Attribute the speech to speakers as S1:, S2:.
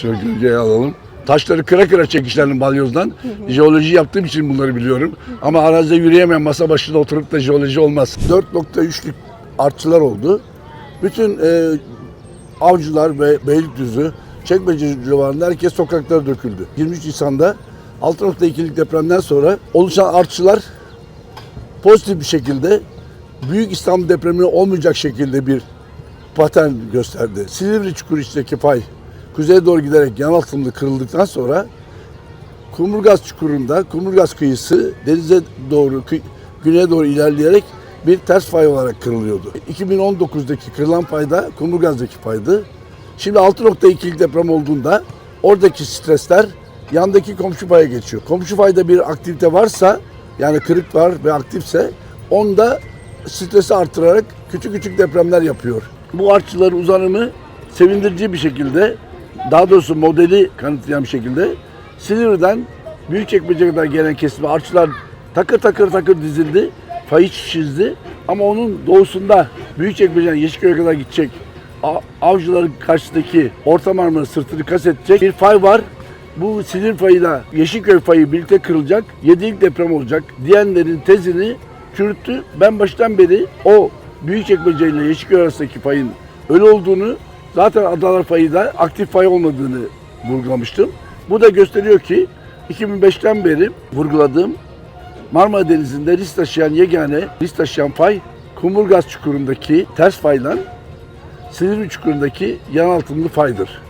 S1: Şöyle gölgeye alalım. Taşları kıra kıra çekişlerdim balyozdan. Jeoloji yaptığım için bunları biliyorum. Ama arazide yürüyemem masa başında oturup da jeoloji olmaz. 4.3'lük artçılar oldu. Bütün e, avcılar ve Beylikdüzü, Çekmece civarında herkes sokaklara döküldü. 23 Nisan'da 6.2'lik depremden sonra oluşan artçılar pozitif bir şekilde Büyük İstanbul depremi olmayacak şekilde bir patern gösterdi. Silivri çukuru içindeki pay kuzeye doğru giderek yan altında kırıldıktan sonra Kumurgaz çukurunda, Kumurgaz kıyısı denize doğru, güneye doğru ilerleyerek bir ters fay olarak kırılıyordu. 2019'daki kırılan payda Kumurgaz'daki paydı. Şimdi 6.2'lik deprem olduğunda oradaki stresler yandaki komşu paya geçiyor. Komşu payda bir aktivite varsa yani kırık var ve aktifse onda stresi artırarak küçük küçük depremler yapıyor. Bu artçıların uzanımı sevindirici bir şekilde daha doğrusu modeli kanıtlayan bir şekilde Silivri'den Büyükçekmece'ye kadar gelen kesime artçılar takır takır takır dizildi. Fayı çizdi. Ama onun doğusunda Büyükçekmece'den Yeşilköy'e kadar gidecek avcıların karşısındaki Orta Marmara sırtını kasetecek bir fay var. Bu Silivri fayıyla Yeşilköy fayı birlikte kırılacak. Yedilik deprem olacak. Diyenlerin tezini çürüttü. Ben baştan beri o Büyükçekmece ile Yeşilköy arasındaki fayın öyle olduğunu zaten Adalar fayı da aktif fay olmadığını vurgulamıştım. Bu da gösteriyor ki 2005'ten beri vurguladığım Marmara Denizi'nde risk taşıyan yegane risk taşıyan fay Kumburgaz çukurundaki ters fayla Silivri çukurundaki yan altınlı faydır.